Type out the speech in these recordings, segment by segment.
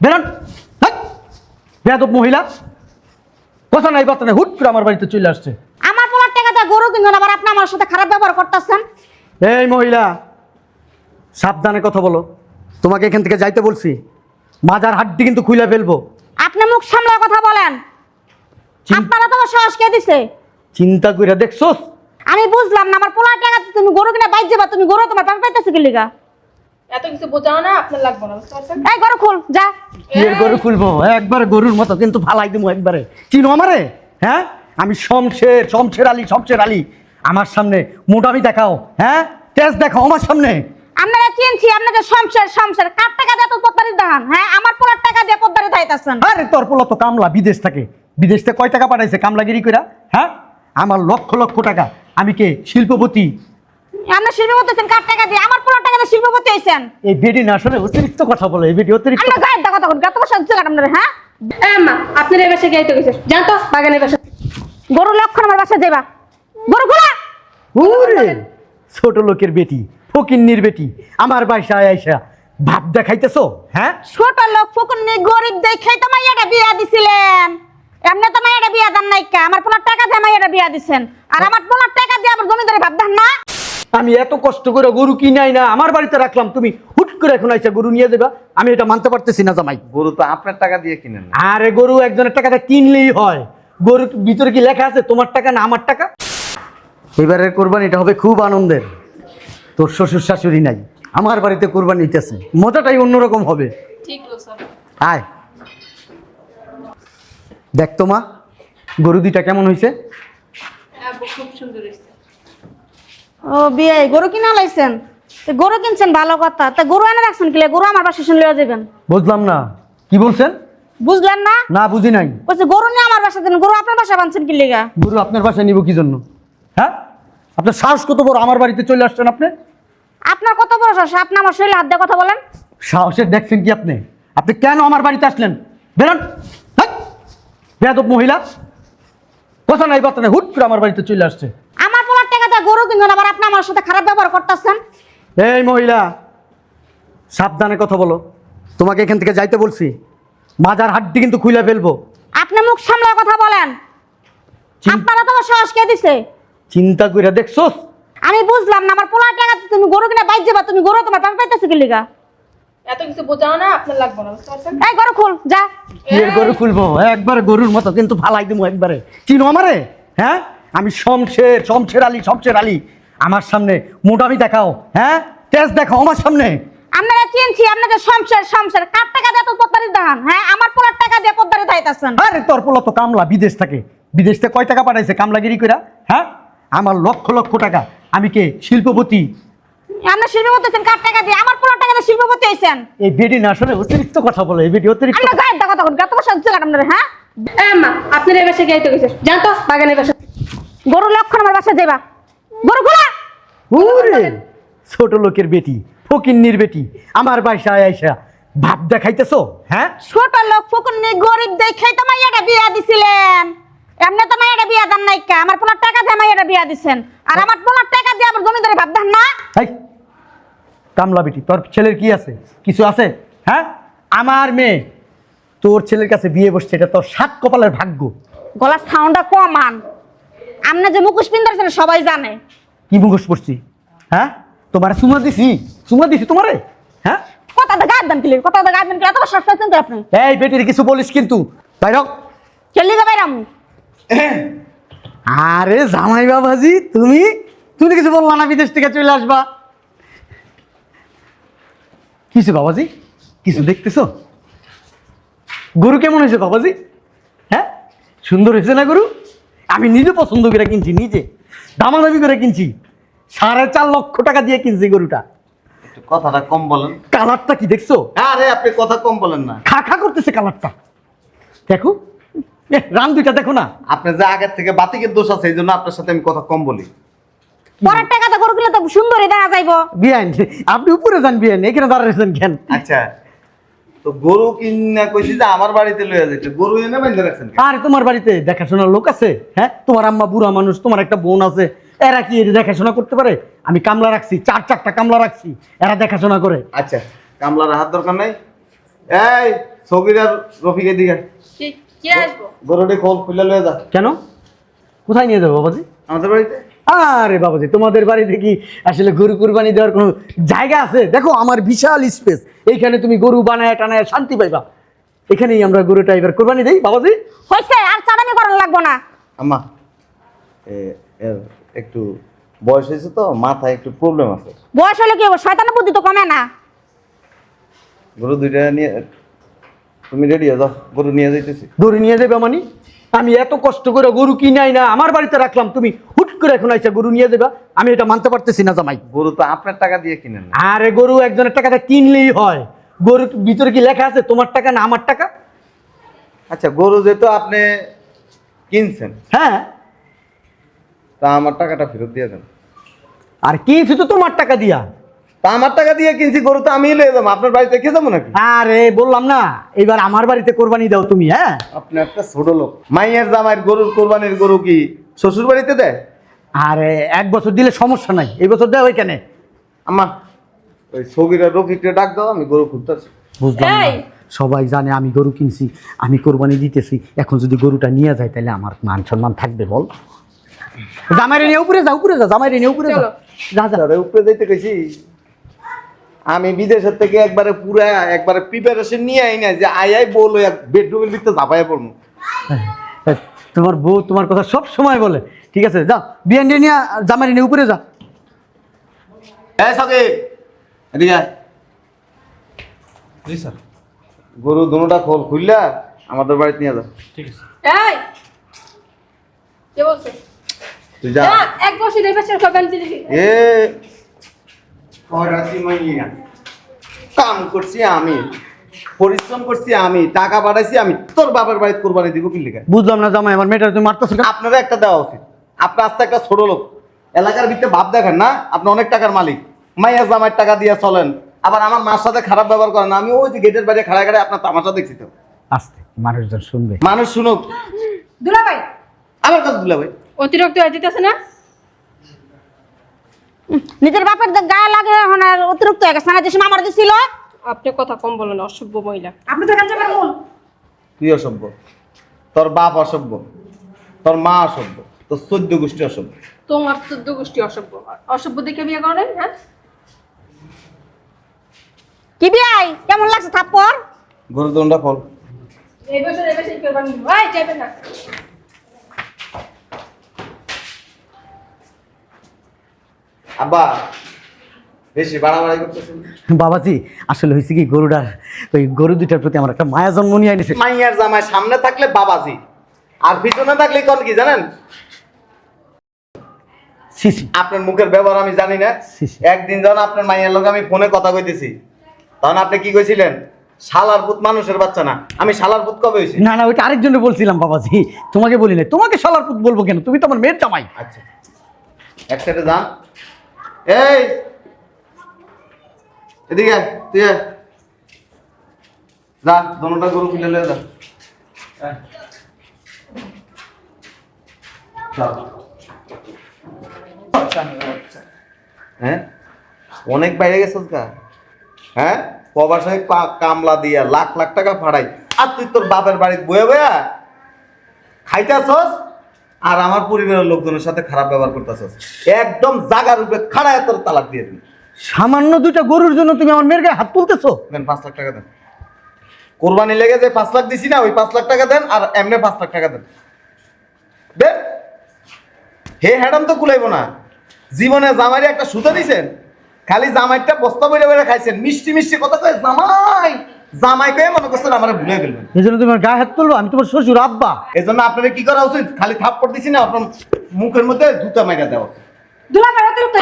বেরোন। বেয়াদব মহিলা। কথা নাই বার্তা নাই হুট করে আমার বাড়িতে চলে আসছে। আমার পোলার টাকা দিয়ে গরু কিনবেন আবার আপনি আমার সাথে খারাপ ব্যবহার করতেছেন? এই মহিলা সাবধানে কথা বলো। তোমাকে এখান থেকে যাইতে বলছি। মাজার হাড্ডি কিন্তু খুলে ফেলব। আপনি মুখ সামলায় কথা বলেন। আপনারা তো সাহস কে দিছে? চিন্তা করে দেখছোস? আমি বুঝলাম না আমার পোলার টাকা তুমি গরু কিনে বাইর যাবা তুমি গরু তোমার পাপা পাইতেছে কি লিগা? এত কিছু বোঝানো না আপনার লাগবে না বুঝতে পারছেন? এই গরু খুল যা। এর গরু খুলবো একবার গরুর মতো কিন্তু ফালাই দেবো একবারে। চিনো আমারে? হ্যাঁ? আমি শমশের শমশের আলী শমশের আলী। আমার সামনে মোটামি দেখাও হ্যাঁ? তেজ দেখাও আমার সামনে। আপনারা চিনছি আপনাদের সংসার সংসার কার টাকা দিয়ে তো পদ্মারি দান হ্যাঁ? আমার পোলার টাকা দিয়ে পদ্মারি দাইতাছেন আরে তোর পোলা তো কামলা বিদেশ থাকে। বিদেশ থেকে কয় টাকা পাঠাইছে কামলাগিরি কইরা হ্যাঁ? আমার লক্ষ লক্ষ টাকা। আমি কে? শিল্পপতি। আপনি শিল্পপতি হচ্ছেন কার টাকা দিয়ে? আমার পোলার টাকা দিয়ে শিল্পপতি হয়েছেন এই বেডি না আসলে অতিরিক্ত কথা বলে এই বেডি অতিরিক্ত বসা আপনারা হ্যাঁ? মা আপনার এই গাইতে গেছে জান তো বাগানের বাসা গরু লক্ষণ আমার বাসায় যাবা গরু খোলা! ওরে ছোট লোকের বেটি ফকিন্নির বেটি আমার বাসায় আইসা ভাব দেখাইতেছো হ্যাঁ? ছোট লোক ফুকুনি গরিব দেখেই তো মাইয়াটা বিয়া দিছিলেন। এমনি তো মাইয়াটা বিয়া দেন নাই কা আমার পোলার টাকা দিয়ে মাইয়াটা বিয়া দিছেন। আর আমার পোলার টাকা দিয়ে আমার জমিদারি ভাব দেন না। আমি এত কষ্ট করে গরু কিনাই না আমার বাড়িতে রাখলাম তুমি হুট করে এখন আইসা গরু নিয়ে যাবা আমি এটা মানতে পারতেছি না জামাই। গরু তো আপনার টাকা দিয়ে কিনেন না। আরে গরু একজনের টাকাটা কিনলেই হয় গরুর ভিতরে কি লেখা আছে তোমার টাকা না আমার টাকা? এবারের কোরবানিটা হবে খুব আনন্দের। তোর শ্বশুর শাশুড়ি নাই আমার বাড়িতে কোরবানি নিতেছে মজাটাই অন্যরকম হবে। ঠিক বলছো। আয়। দেখ তো মা গরু দুইটা কেমন হয়েছে হ্যাঁ খুব সুন্দর হয়েছে ও বিয়ে গরু কিনা লাইছেন? তো গরু কিনছেন ভালো কথা। তা গরু এনে রাখছেন কিলে গরু আমার বাসায় শুনলে যাবেন বুঝলাম না। কি বলছেন? বুঝলেন না? না বুঝি নাই। বলছে গরু নিয়ে আমার বাসা দেন গরু আপনার বাসা বানছেন কি লিগা? গরু আপনার বাসায় নিব কি জন্য? হ্যাঁ? আপনার সাহস কত বড়? আমার বাড়িতে চলে আসছেন আপনি? আপনার কত বড় সাহস? আপনি আমার শরীরে হাত দিয়ে কথা বলেন। সাহসের দেখছেন কি আপনি? আপনি কেন আমার বাড়িতে আসলেন? বেরোন! বেয়াদব মহিলা। কথা নাই বার্তা নাই হুট করে আমার বাড়িতে চলে আসছে। গরু কিনবেন আবার আপনি আমার সাথে খারাপ ব্যবহার করতেছেন। এই মহিলা সাবধানে কথা বলো। তোমাকে এখান থেকে যাইতে বলছি। মাজার হাড্ডি কিন্তু খুলে ফেলব। আপনি মুখ সামলায় কথা বলেন। আপনারা তো সাহস কে দিছে? চিন্তা করে দেখছোস? আমি বুঝলাম না আমার পোলার টাকা তুমি গরু কিনে বাইর যাবা তুমি গরু তোমার পাপা পাইতেছে কি লিগা? এত কিছু বোঝানো না আপনার লাগবে না এই গরু খুল যা। এর গরু খুলবো একবার গরুর মতো কিন্তু ফালাই দেবো একবারে। চিনো আমারে? হ্যাঁ? আমি শমশের শমশের আলী শমশের আলী। আমার সামনে মোটামি দেখাও হ্যাঁ? তেজ দেখাও আমার সামনে। আপনারা চিনছি আপনাদের সংসার সংসার কার টাকা দিয়ে তো পদ্মারি দান হ্যাঁ? আমার পোলার টাকা দিয়ে পদ্মারি দাইতাছেন আরে তোর পোলা তো কামলা বিদেশ থাকে। বিদেশ থেকে কয় টাকা পাঠাইছে কামলাগিরি কইরা হ্যাঁ? আমার লক্ষ লক্ষ টাকা। আমি কে? শিল্পপতি। আপনি শিল্পপতি হচ্ছেন কার টাকা দিয়ে? আমার পোলার টাকা দিয়ে শিল্পপতি হয়েছেন এই বেডি না আসলে অতিরিক্ত কথা বলে এই বেডি অতিরিক্ত আমরা গায়ের কথা বলি গাত বসা হ্যাঁ? এ মা আপনার এই বাসায় গাইতে গেছে জান বাগানের বাসা গরু লক্ষণ আমার বাসায় যাবা গরু খোলা। ওরে ছোট লোকের বেটি ফকিন্নির বেটি আমার বাসায় আইসা ভাব দেখাইতেছো হ্যাঁ? ছোট লোক ফুকুনি গরিব দেখাই তো মাইয়াটা বিয়া দিছিলেন। এমনি তো মাইয়াটা বিয়া দেন নাই কা আমার পোলার টাকা দিয়ে মাইয়াটা বিয়া দিছেন। আর আমার পোলার টাকা দিয়ে আমার জমিদারি ভাব দেন না। এই কামলা বেটি তোর ছেলের কি আছে? কিছু আছে? হ্যাঁ? আমার মেয়ে তোর ছেলের কাছে বিয়ে বসছে এটা তোর সাত কপালের ভাগ্য। গলার সাউন্ডটা কমান আপনি যে মুখোশ পিন্দারছেন সবাই জানে। কি মুখোশ পড়ছি হ্যাঁ? তোমার সুমা দিছি। সুমা দিছি তোমারে? হ্যাঁ? কথা গায়ে দেন কিলি কথা গায়ে দেন কিলি এত শ্বাস পাচ্ছেন তো আপনি। এই বেটির কিছু বলিস কিন্তু। তাই রক চলি যাবে রামু। আরে জামাই বাবাজি তুমি? তুমি কিছু বললা না বিদেশ থেকে চলে আসবা। কিছু বাবাজি? কিছু দেখতেছো? গরু কেমন হয়েছে বাবাজি? হ্যাঁ? সুন্দর হয়েছে না গরু? আমি নিজে পছন্দ করে কিনছি নিজে। দামাদামি করে কিনছি। সাড়ে চার লক্ষ টাকা দিয়ে কিনছি গরুটা। কথাটা কম বলেন। কালারটা কি দেখছ? আরে আপনি কথা কম বলেন না। খা খা করতেছে কালারটা। দেখো। রান দুইটা দেখো না। আপনি যে আগের থেকে বাতিকের দোষ আছে এই জন্য আপনার সাথে আমি কথা কম বলি। পরের টাকাতে গরু কিনলে তো সুন্দরই দেখা যাইব। বিয়ান আপনি উপরে যান বিয়ান এখানে দাঁড়াইছেন কেন? আচ্ছা। তো গরু কিনা কইছি যে আমার বাড়িতে লইয়া যাইতে গরু এনে বাইন্ধে রাখছেন কেন? আর তোমার বাড়িতে দেখাশোনার লোক আছে? হ্যাঁ? তোমার আম্মা বুড়া মানুষ তোমার একটা বোন আছে। এরা কি এর দেখাশোনা করতে পারে? আমি কামলা রাখছি চার চারটা কামলা রাখছি এরা দেখাশোনা করে। আচ্ছা কামলার হাত দরকার নাই? এই সকির আর রফিকের দিকে। কি কে আসব? গরুটি খোল খুলে লয়ে যা। কেন? কোথায় নিয়ে যাব বাবাজি? আমাদের বাড়িতে? আরে বাবাজি তোমাদের বাড়িতে কি আসলে গরু কুরবানি দেওয়ার কোনো জায়গা আছে? দেখো আমার বিশাল স্পেস এইখানে তুমি গরু বানায় টানায় শান্তি পাইবা। এখানেই আমরা গরুটা এবার কোরবানি দেই বাবাজি। হয়েছে আর চালানি করার লাগবো না। আম্মা এ এর একটু বয়স হয়েছে তো মাথায় একটু প্রবলেম আছে। বয়স হলে কি হবে? শয়তানের বুদ্ধি তো কমে না। গরু দুইটা নিয়ে তুমি রেডি হয়ে যাও গরু নিয়ে যাইতেছি। গরু নিয়ে যাবে মানে? আমি এত কষ্ট করে গরু কিনাই না আমার বাড়িতে রাখলাম তুমি হুট করে এখন আইসা গরু নিয়ে যাবা আমি এটা মানতে পারতেছি না জামাই। গরু তো আপনার টাকা দিয়ে কিনেন না। আরে গরু একজনের টাকাটা কিনলেই হয়। গরু ভিতরে কি লেখা আছে তোমার টাকা না আমার টাকা? আচ্ছা গরু যেহেতু আপনি কিনছেন হ্যাঁ। তা আমার টাকাটা ফেরত দিয়ে দেন। আর কিনছি তো তোমার টাকা দিয়া? তা আমার টাকা দিয়ে কিনছি গরু তো আমি লয়ে যাব। আপনার বাড়িতে কে যাব নাকি? আরে বললাম না এবার আমার বাড়িতে কোরবানি দাও তুমি হ্যাঁ? আপনি একটা ছোট লোক। মাইয়ের জামাইয়ের গরুর কোরবানির গরু কি শ্বশুর বাড়িতে দেয়? আরে এক বছর দিলে সমস্যা নাই এই বছর দেওয়া কেন আম্মা ওই সগিরা রফিককে ডাক দাও আমি গরু খুঁজতেছি। বুঝলাম না এই! সবাই জানে আমি গরু কিনছি আমি কোরবানি দিতেছি এখন যদি গরুটা নিয়ে যায় তাহলে আমার মান সম্মান থাকবে বল। জামাইরে নিয়ে উপরে যা উপরে যা জামাইরে নিয়ে উপরে যা। চলো। যা যা। আরে উপরে যাইতে কইছি। আমি বিদেশের থেকে একবারে পুরা একবারে প্রিপারেশন নিয়ে আই না যে আই আই বল বেডরুমের ভিতরে ঝাপাইয়া পড়ব হ্যাঁ, তোমার বউ তোমার কথা সব সময় বলে। ঠিক আছে যা বিয়ান নিয়ে নিয়ে জামাইরে নিয়ে উপরে যা। হ্যাঁ সকে এদিকে। জি স্যার। গরু দুটা খোল খুললা? আমাদের বাড়িতে নিয়ে যা। ঠিক আছে। এই কে বলছে? তুই যা। এক বছর এই বছর কবে দিবি এ মাইয়া? কাম করছি আমি পরিশ্রম করছি আমি টাকা পাঠাইছি আমি তোর বাবার বাড়িতে কোরবানি দিব কি লিখা? বুঝলাম না জামাই আমার মেয়েটা তুমি মারতেছো? আপনারা একটা দেওয়া উচিত। আপনি আস্তে একটা ছোট লোক। এলাকার ভিতরে ভাব দেখেন না? আপনি অনেক টাকার মালিক। মাইয়া জামাইয়ের টাকা দিয়ে চলেন। আবার আমার মার সাথে খারাপ ব্যবহার করেন আমি ওই যে গেটের বাইরে খাড়া খাড়া আপনার তামাশা দেখছি তো। আস্তে মানুষজন শুনবে। মানুষ শুনুক। দুলা ভাই আমার কাছে দুলা ভাই অতিরিক্ত হয়ে যেতেছে না? নিজের বাপের গায়ে লাগে এখন আর অতিরিক্ত হয়ে গেছে। না যে আমার দিছিল আপনি কথা কম বলেন অসভ্য মহিলা। আপনি তো এখান মূল। তুই অসভ্য? তোর বাপ অসভ্য তোর মা অসভ্য তোর চোদ্দ গোষ্ঠী অসভ্য। তোমার চোদ্দ গোষ্ঠী অসভ্য। অসভ্য দেখে বিয়ে করেন হ্যাঁ? কি বিয়াই? কেমন লাগছে থাপ্পর গরু দণ্ডা ফল। এই বছর এই বছর করবেন ভাই যাবেন না। আব্বা বেশি বাড়াবাড়ি করতেছেন বাবাজি আসলে হয়েছে কি গরুটার ওই গরু দুইটার প্রতি আমার একটা মায়া জন্ম নিয়ে আনিছে মাইয়ার জামাই সামনে থাকলে বাবাজি আর পিছনে থাকলে কোন কি জানেন? আপনার মুখের ব্যবহার আমি জানি না। একদিন যখন আপনার মাইয়ার লোক আমি ফোনে কথা কইতেছি তখন আপনি কি কইছিলেন? শালার পুত মানুষের বাচ্চা না। আমি শালার পুত কবে হয়েছি না না ওইটা আরেকজনে বলছিলাম বাবাজি। তোমাকে বলি না তোমাকে শালার পুত বলব কেন? তুমি তো আমার মেয়ের জামাই। আচ্ছা। একসাথে যান। এই! এদিকে তুই যা গরু কিনে যা। হ্যাঁ? অনেক বাইরে গেছিস গা। হ্যাঁ? কা- কামলা দিয়া লাখ লাখ টাকা ফাড়াই আর তুই তোর বাপের বাড়ি বয়ে বয়া খাইতে খাইতেছস আর আমার পরিবারের লোকজনের সাথে খারাপ ব্যবহার করতেছস একদম জাগার রূপে খাড়ায় তোর তালাক দিয়ে দিন সামান্য দুইটা গরুর জন্য তুমি আমার মেয়ের গায়ে হাত তুলতেছো? দেন পাঁচ লাখ টাকা দেন। কোরবানি লেগে যে পাঁচ লাখ দিছি না ওই পাঁচ লাখ টাকা দেন আর এমনি পাঁচ লাখ টাকা দেন। দেন হে হ্যাডাম তো কুলাইব না। জীবনে জামাইরে একটা সুতো দিছেন খালি জামাইটা বস্তা বইরে বইরে খাইছেন। মিষ্টি মিষ্টি কথা কয় জামাই! মনে করছেন আমার ভুলে ফেলবেন এই জন্য তুমি আমার গায়ে হাত তুলবো আমি তোমার শ্বশুর আব্বা। এই জন্য আপনাদের কি করা উচিত? খালি থাপ্পড় দিছি না আপনার মুখের মধ্যে জুতা মাইরা দেওয়া উচিত। দুলা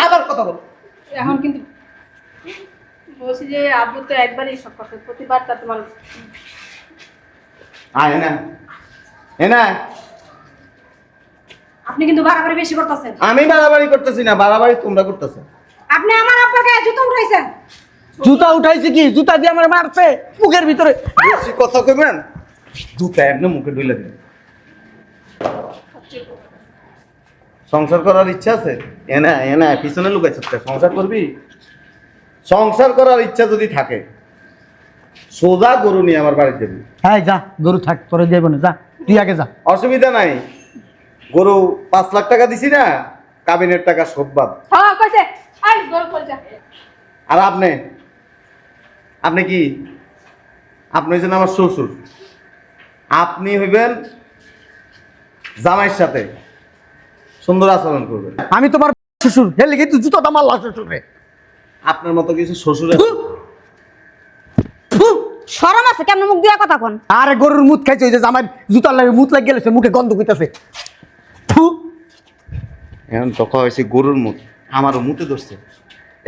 আবার কথা বল এখন কিন্তু বলছি যে আব্বু তো একবারই সব কথা প্রতিবার তা তোমার আয় না এ না আপনি কিন্তু বাড়াবাড়ি বেশি করতেছেন। আমি বাড়াবাড়ি করতেছি না বাড়াবাড়ি তোমরা করতেছো। আপনি আমার গায়ে জুতো উঠাইছেন। জুতা উঠাইছে কি? জুতা দিয়ে আমার মারছে? মুখের ভিতরে। বেশি কথা কইবেন? জুতা এমনি মুখে ঢুলে দিন সংসার করার ইচ্ছা আছে? এনা এনা পিছনে লুকাইছ সংসার করবি? সংসার করার ইচ্ছা যদি থাকে সোজা গরু নিয়ে আমার বাড়িতে যাবি। হ্যাঁ যা গরু থাক তোরে যাইব না যা তুই আগে যা। অসুবিধা নাই। গরু পাঁচ লাখ টাকা দিছি না কাবিনের টাকা শোধ বাদ। হ্যাঁ কইছে। আই গরু কল যা। আর আপনি? আপনি কি? আপনি হচ্ছেন আমার শ্বশুর। আপনি হইবেন জামাইয়ের সাথে সুন্দর আচরণ করবেন। আমি তোমার শ্বশুর হেলে গিয়ে তুই জুতো মারলা শ্বশুরে। আপনার মতো কিছু শ্বশুর আছে? শরম আছে কেমন মুখ দিয়া কথা কোন? আরে গরুর মুত খাইছে ওই যে আমার জুতার লাগে মুত লাগে গেলে মুখে গন্ধ কইতাছে ফু! এখন তো হয়েছে গরুর মুখ আমারও মুতে ধরছে।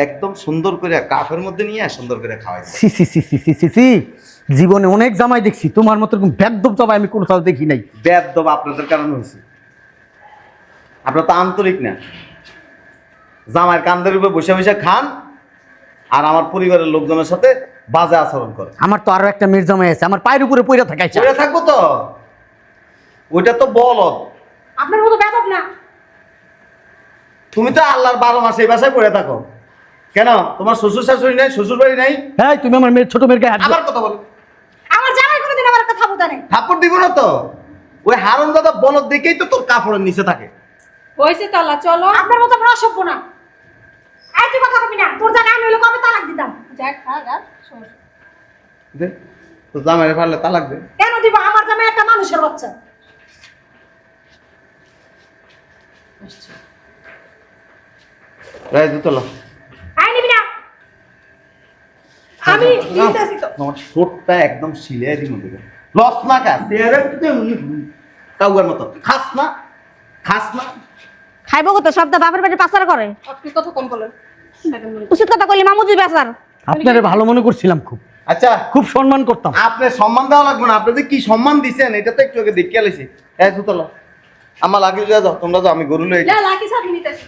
একদম সুন্দর করে কাফের মধ্যে নিয়ে সুন্দর করে খাওয়াই সি সি সি সি সি সি সি। জীবনে অনেক জামাই দেখছি তোমার মতো এরকম বেদব জামাই আমি কোথাও দেখি নাই। ব্যাদ দব আপনাদের কারণে হয়েছে। আপনার তো আন্তরিক না। জামাইয়ের কান্দের উপরে বসে বসে খান আর আমার পরিবারের লোকজনের সাথে বাজে আচরণ করে আমার তো আরও একটা মেয়ের জামাই আছে আমার পায়ের উপরে পইরা থাকাইছে পড়ে থাকব তো? ওইটা তো বলদ। আপনার মতো বেদব না। তুমি তো আল্লাহর বারো মাসে এই বাসায় পড়ে থাকো। কেন? তোমার শ্বশুর শাশুড়ি নাই শ্বশুর বাড়ি নাই? হ্যাঁ তুমি আমার মেয়ের ছোট মেয়ের গায়ে হাত আবার কথা বলো। আমার জামাই কোনোদিন আমার কথা বলতে নেই। থাপ্পড় দিব না তো? ওই হারন দাদা বলদ দেখেই তো তোর কাপড়ের নিচে থাকে। হইছে তালা চলো। আপনার মতো বড় অসভ্য না। এই তুই কথা কবি না। তোর জায়গায় আমি হলে কবে তালাক দিতাম? যাক থাক আর শোন। দে তো জামাইরে পারলে তালাক দে। কেন দিব? আমার জামাই একটা মানুষের বাচ্চা। রায় দুতলা আই নিবি না। আমি দিতেছি তো। তোমার ঠোঁটটা একদম শিলিয়ারি মধ্যে। লস না কা কাউয়ার মতো। খাস না খাস না। খাইবো কত? সব তো বাপের পেটে পাচার করে। আপনি কত কম বলেন। উচিত কথা কইলি মামুজি বেচার। আপনারে ভালো মনে করছিলাম খুব। আচ্ছা। খুব সম্মান করতাম। আপনি সম্মান দেওয়া লাগবে না। আপনি যে কি সম্মান দিছেন এটা তো একটু আগে দেখে আলেছি দুতলা আমার দিয়ে যাও তোমরা যাও আমি গরু লই নিতেছি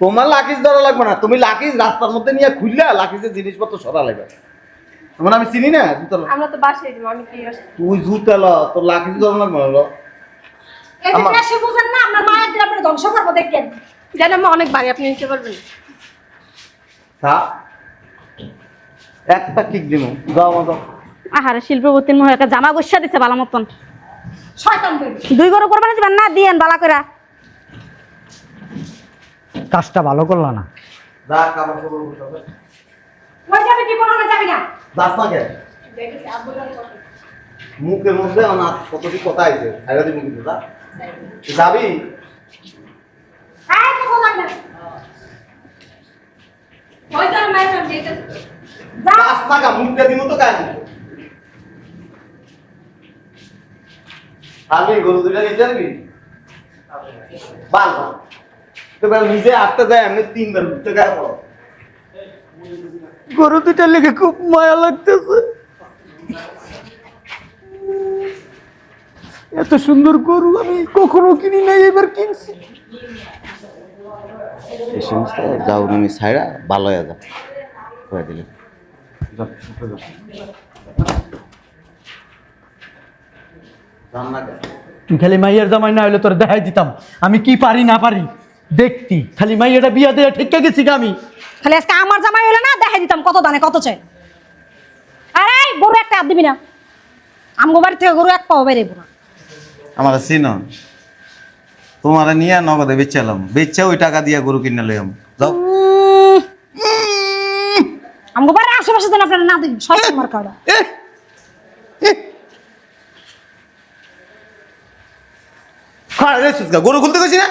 তোমার লাকিজ ধরা লাগবে না। তুমি লাকিজ রাস্তার মধ্যে নিয়ে খুললা লাকিজের জিনিসপত্র সরা লাগবে। তোমার আমি চিনি না জুতলা আমরা তো বাসায় যাব আমি কি আসি তুই জুতলা তোর লাকিজ ধরা লাগবে না লো। এই যে আমার- দেশে বুঝেন না আপনার মায়ের দিন আপনি ধ্বংস করব দেখেন। জানেন আমি অনেক বাড়ি আপনি নিতে পারবেন তা? একটা কিক দিমু যাও আমার যাও। আহারে শিল্পপতির মহে একটা জামা গোসা দিছে ভালো মতন শয়তান দুই গরু কোরবানি দিবেন না দিয়েন বালা করে কাজটা ভালো করলা না। যা কাপড় চোপড় গুছাবে। ওই যাবে কি কোনো যাবি না। যাস না কেন দেখেছি আব্বু লাগে কথা। মুখের মধ্যে আমার কতটি কথা আছে ছাইরা দিমু কিন্তু যা। যাবি? এই তো না। যাস না কা কাজ আমি গরু দুইটা নিতে পারবি বাল। এবার নিজে আটটা যায় এমনি তিনবার উঠতে গায়ে পড়ো গরু দুটার লেগে খুব মায়া লাগতেছে। এত সুন্দর গরু আমি কখনো কিনি নাই এবার কিনছি। এই সমস্ত যাও আমি ছাইরা ভালো হয়ে যা করে দিলে। তুই খালি মাইয়ের জামাই না হলে তোর দেখাই দিতাম। আমি কি পারি না পারি? দেখতি। খালি মাইয়াটা বিয়া দিয়ে ঠিক গেছি আমি। খালি আজকে আমার জামাই হলে না দেখাই দিতাম কত দানে কত চাই আরে গরু একটা হাত দিবি না। আমগো বাড়ি থেকে গরু এক পাও বেরেবো না। আমার চিনো তোমার নিয়ে নগদে বেচালাম বেচা ওই টাকা দিয়ে গরু কিনে লইম যাও। উম, আমগো বাড়ির আশেপাশে যেন আপনারা না দিন শয়তান মার কাটা গরু খুলতে গেছি না?